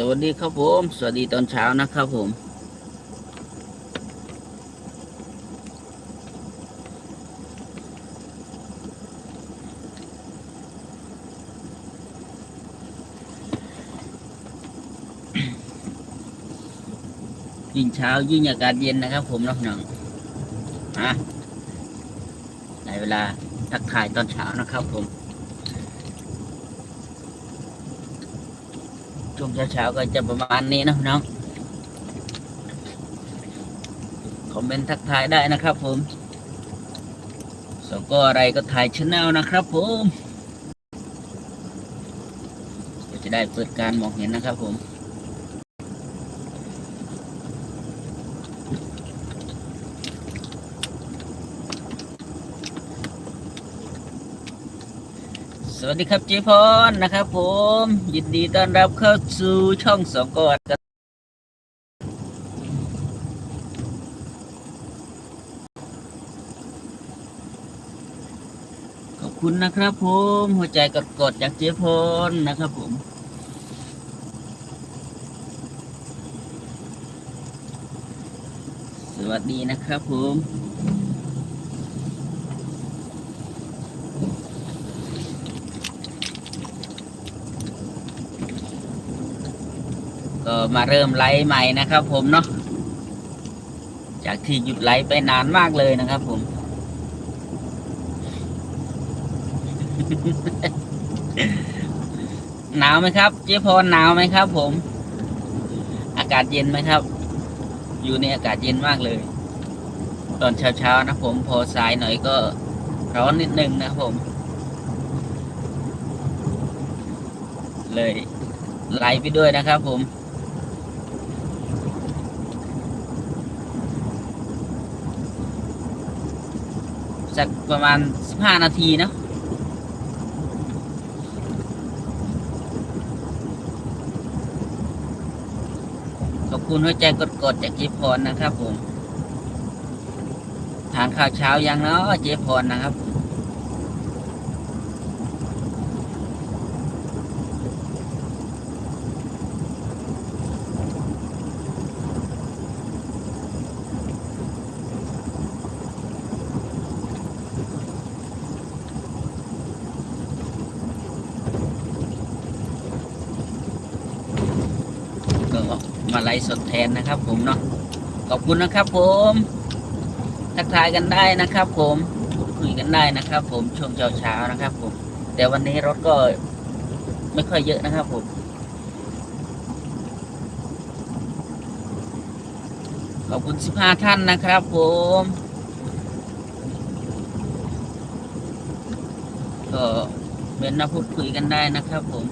สวัสดีครับผม สวัสดีตอนเช้านะครับผม ยิ่งเช้ายิ่งอากาศเย็นนะครับผมน้องหนังฮะในเวลาทักทายตอนเช้านะครับผม ช่วงเช้าๆก็จะประมาณนี้นะน้องคอมเมนต์ทักทายได้นะครับผมสก็อะไรก็ถ่ายชแนลนะครับผม ก็จะได้เปิดการมองเห็นนะครับผม สวัสดีครับเจพรนะครับ ผม ยินดีต้อนรับเข้าสู่ช่องสองกอดกันขอบคุณนะครับ ผม หัวใจกดกดจากเจพรนะครับ ผมสวัสดีนะครับผม ก็มาเริ่มไลฟ์ใหม่นะครับ ผมเนาะจากที่หยุดไลฟ์ไปนานมากเลยนะครับ ผม หนาวไหมครับ เจ๊พรหนาวไหมครับ ผม อากาศเย็นไหมครับ อยู่ในอากาศเย็นมากเลย ตอนเช้าๆนะผมพอสายหน่อยก็ร้อนนิดนึงนะผม เลยไลฟ์ไปด้วยนะครับผม สักประมาณสิบห้านาทีนะขอบคุณหัวใจกดๆจากเจพรนะครับผม ทานข้าวเช้ายังเนาะเจพรนะครับ ก็ มาไลฟ์สดแทนนะครับ ผมเนาะขอบคุณนะครับ ผม ทักทายกันได้นะครับ ผมพูดคุยกันได้นะครับ ผมช่วงเช้าๆนะครับ ผม แต่วันนี้รถก็ไม่ค่อยเยอะนะครับ ผมขอบคุณสิบห้าท่านนะครับ ผม ก็เม้นมาพูดคุยกันได้นะครับผม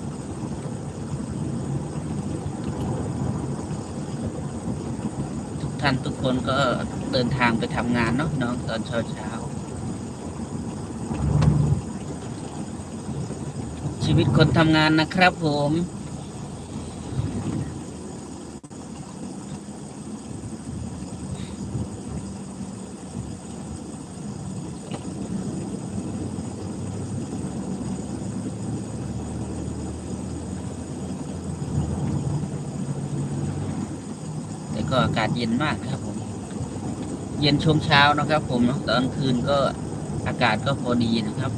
ท่านทุกคนก็เดินทางไปทำงานเนาะน้องตอนเช้าเช้าชีวิตคนทำงานนะครับผม ก็อากาศเย็นมากนะครับผม เย็นช่วงเช้านะครับ ผมตอนคืนก็อากาศก็พอดีนะครับ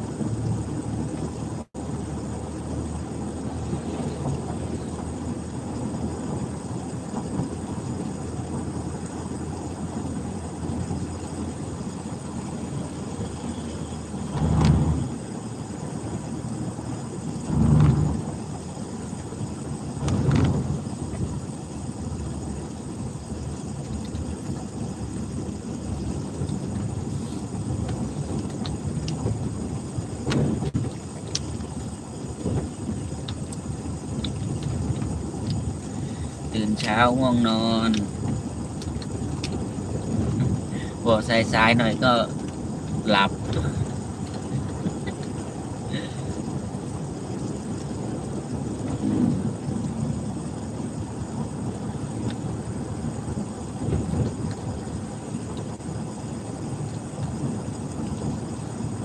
เช้าง่วงนอนพอสายสายๆหน่อยก็หลับ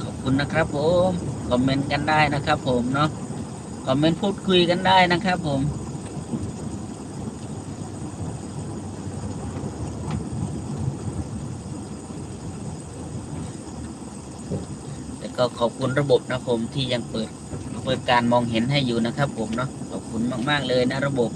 ขอบคุณนะครับผม คอมเมนต์กันได้นะครับผมเนาะ คอมเมนต์พูดคุยกันได้นะครับผม ก็ขอบคุณระบบนะผมที่ยังเปิดเปิดการมองเห็นให้อยู่นะครับ ผมเนาะขอบคุณมาก ๆ เลยนะระบบ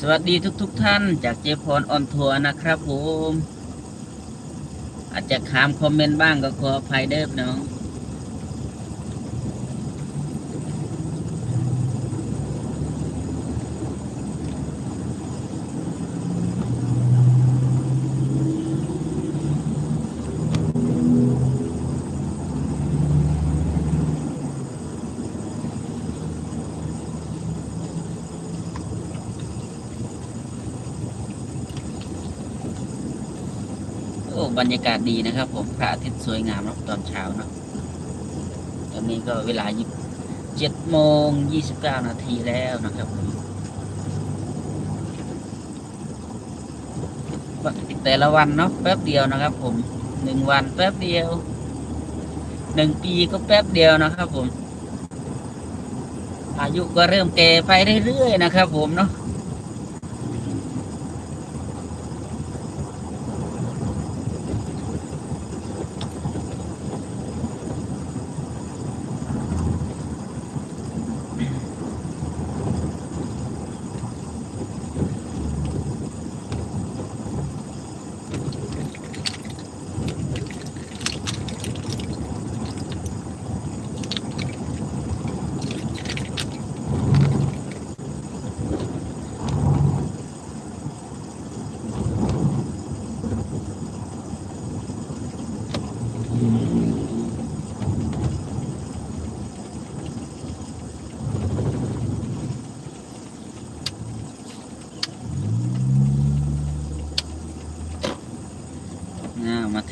สวัสดีทุกๆท่านจากเจพรออนทัวร์นะครับผม อาจจะค้ามคอมเมนต์บ้างก็ขออภัยเด้อพี่น้อง บรรยากาศดีนะครับ ผมพระอาทิตย์สวยงามเนาะตอนเช้าเนาะตอนนี้ก็เวลายี่เจ็ดโมงยี่สิบเก้านาทีแล้วนะครับผมแต่ละวันเนาะแป๊บเดียวนะครับ ผมหนึ่งวันแป๊บเดียวหนึ่งปีก็แป๊บเดียวนะครับ ผม อายุก็เริ่มแก่ไปเรื่อยๆนะครับ ผมเนาะ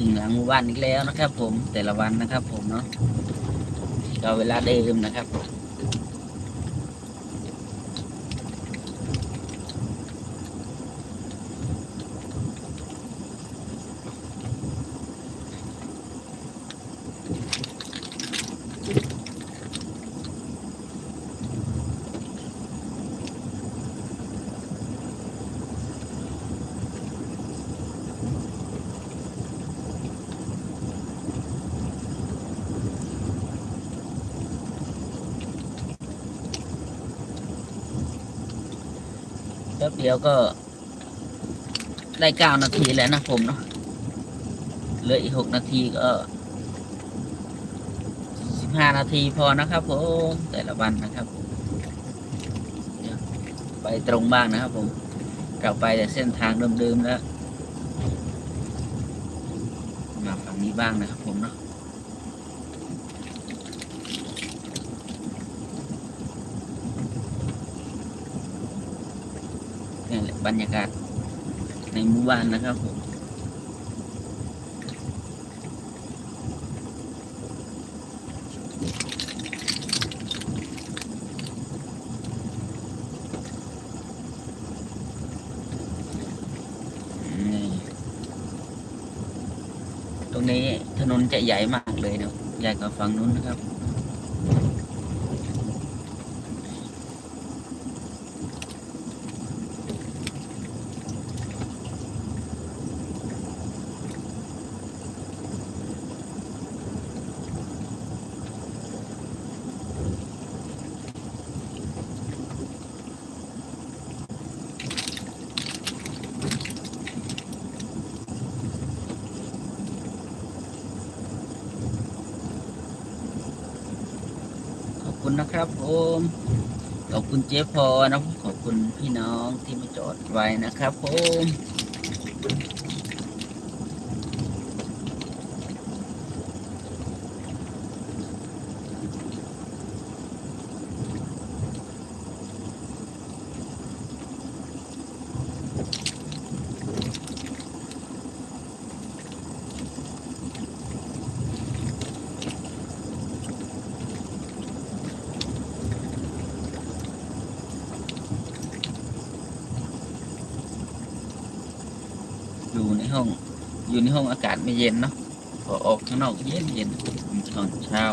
อ่ามางหมู่บ้านอีกแล้วนะครับ ผมแต่ละวันนะครับ ผมเนาะก็เวลาเดิมนะครับแป๊บเดียวก็ได้เก้านาทีแล้วนะผมเนาะเหลืออีกหกนาทีก็สิบห้านาทีพอนะครับผมแต่ละวันนะครับไปตรงบ้างนะครับผมเราไปแต่เส้นทางเดิมๆแล้วมาฝั่งนี้บ้างนะครับผมเนาะ นี่แหละ บรรยากาศในหมู่บ้านนะครับผมตรงนี้ถนนจะใหญ่มากเลยนะใหญ่กว่าฝั่งนู้นนะครับ คุณนะครับผมขอบคุณเจ๊พอนะขอบคุณพี่น้องที่มาจอดไว้นะครับผม ห้องอยู่ในห้องอากาศไม่เย็นเนาะพอออกข้างนอกเย็นเย็นตอนเช้า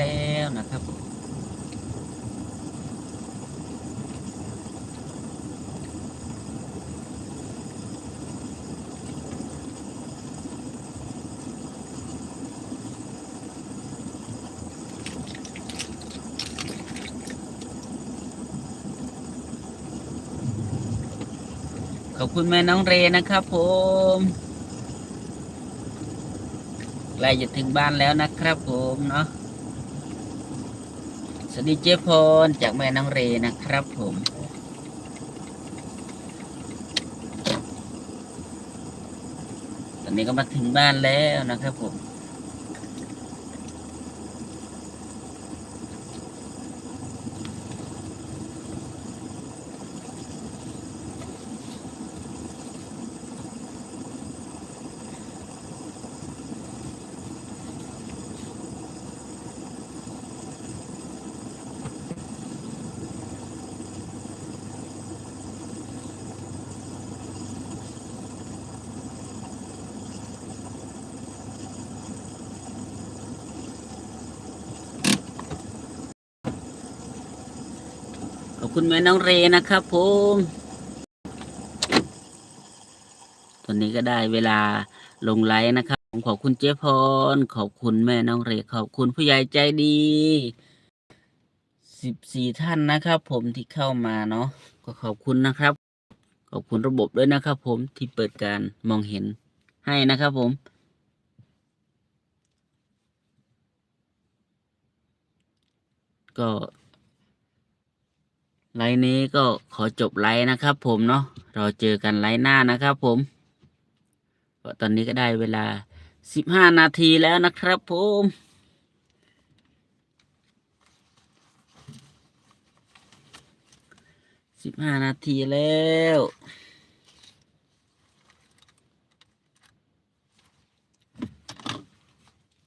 แล้วนะครับขอบคุณแม่น้องเรนะครับผมใกล้จะถึงบ้านแล้วนะครับผมเนาะ วัสดีเจพรจากแม่น้องเรนะครับผมตอนนี้ก็มาถึงบ้านแล้วนะครับผม คุณแม่น้องเรนะครับผมตอนนี้ก็ได้เวลาลงไลน์นะครับผมขอบคุณเจ๊พร ขอบคุณแม่น้องเรขอบคุณผู้ใหญ่ใจดีสิบสี่ท่านนะครับ ผมที่เข้ามาเนาะก็ขอบคุณนะครับ ขอบคุณระบบด้วยนะครับ ผมที่เปิดการมองเห็นให้นะครับผมก็ ไลน์นี้ก็ขอจบไลน์นะครับ ผมเนาะเราเจอกันไลน์หน้านะครับ ผมก็ตอนนี้ก็ได้เวลาสิบห้านาทีแล้วนะครับ ผมสิบห้านาทีแล้ว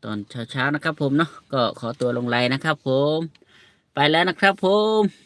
ตอนเช้าๆนะครับผมเนาะก็ขอตัวลงไลน์นะครับผม ไปแล้วนะครับผม